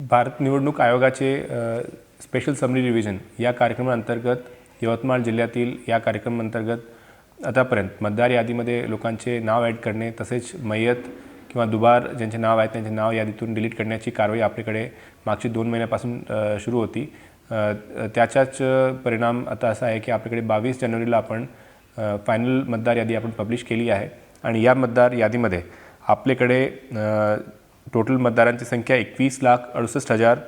भारत निवडणूक आयोगाचे special summary revision या कार्यक्रमाअंतर्गत यवतमाळ जिल्ह्यातील या कार्यक्रमाअंतर्गत आतापर्यंत मतदार यादीमध्ये लोकांचे नाव ॲड करणे तसेच मयत किंवा दुबार ज्यांचे नाव आहे त्यांचे नाव यादीतून डिलीट करण्याची कारवाई आपल्याकडे मागची दोन महिन्यापासून सुरू होती. त्याचाच परिणाम आता असा आहे की आपल्याकडे बावीस जानेवारीला आपण फायनल मतदार यादी आपण पब्लिश केली आहे. आणि या मतदार यादीमध्ये आपल्याकडे टोटल मतदारांची संख्या एकवीस लाख अडुसष्ट हजार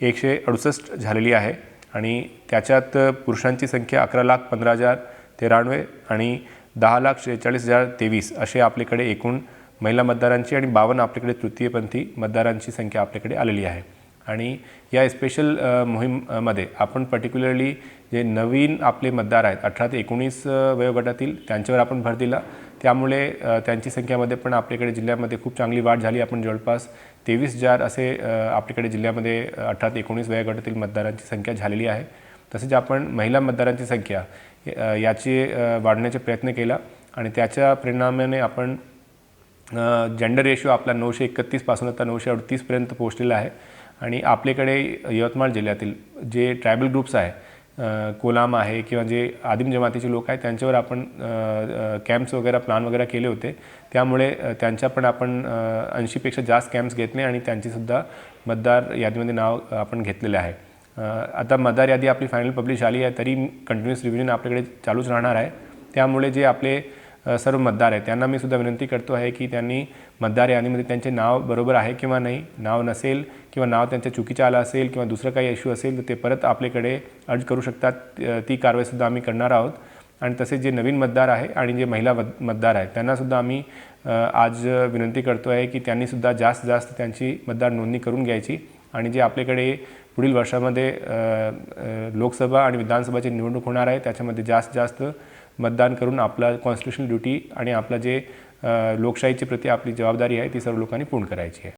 एकशे अडुसष्ट झालेली आहे आणि त्याच्यात पुरुषांची संख्या अकरा लाख पंधरा हजार तेरानवे आणि दहा लाख शेहेचाळीस हजार तेवीस असे आपल्याकडे एकूण महिला मतदारांची आणि बावन्न आपल्याकडे तृतीयपंथी मतदारांची संख्या आपल्याकडे आलेली आहे. आणि या स्पेशल मोहीममध्ये आपण पर्टिक्युलरली जे नवीन आपले मतदार आहेत अठरा ते एकोणीस वयोगटातील त्यांच्यावर आपण भर दिला. त्यामुळे त्यांची संख्यामध्ये पण आपल्याकडे जिल्ह्यामध्ये खूप चांगली वाढ झाली. आपण जवळपास तेवीस हजार असे आपल्याकडे जिल्ह्यामध्ये अठरा ते एकोणीस वयोगटातील मतदारांची संख्या झालेली आहे. तसेच आपण महिला मतदारांची संख्या याची वाढण्याचा प्रयत्न केला आणि त्याच्या परिणामाने आपण जेंडर रेशो आपला नऊशे एकतीसपासून आता नऊशे अडतीसपर्यंत पोहोचलेला आहे. आणि आपल्याकडे यवतमाळ जिल्ह्यातील जे ट्रायबल ग्रुप्स आहे कोलाम आहे किंवा जे आदिम जमातीचे लोक आहेत त्यांच्यावर आपण कॅम्प्स वगैरे प्लान वगैरे केले होते. त्यामुळे त्यांच्या पण आपण ऐंशीपेक्षा जास्त कॅम्प्स घेतले आणि त्यांचीसुद्धा मतदार यादीमध्ये नाव आपण घेतलेले आहे. आता मतदार यादी आपली फायनल पब्लिश झाली आहे तरी कंटिन्युअस रिव्हिजन आपल्याकडे चालूच राहणार आहे. त्यामुळे जे आपले सर्व मतदार आहेत. त्यांना मी सुद्धा विनंती करतो आहे की त्यांनी मतदार यादीमध्ये त्यांचे नाव बरोबर आहे किंवा नाही नाव नसेल किंवा नाव त्यांच्या चुकीचं आलं असेल किंवा दुसरं काही इश्यू असेल तर ते परत आपल्याकडे अर्ज करू शकतात. ती कारवाईसुद्धा आम्ही करणार आहोत. आणि तसेच जे नवीन मतदार आहे आणि जे महिला मत- मतदार आहेत त्यांनासुद्धा आम्ही आज विनंती करतो आहे की त्यांनीसुद्धा जास्त जास्त त्यांची मतदार नोंदणी करून घ्यायची आणि जे आपल्याकडे पुढील वर्षामध्ये लोकसभा आणि विधानसभाची निवडणूक होणार आहे त्याच्यामध्ये जास्त जास्त मतदान करून आपला कॉन्स्टिट्युशनल ड्युटी आणि आपला जे लोकशाहीचे लोकशाहीच्या प्रती आपली जबाबदारी आहे ती सर्व लोकांनी पूर्ण करायची आहे.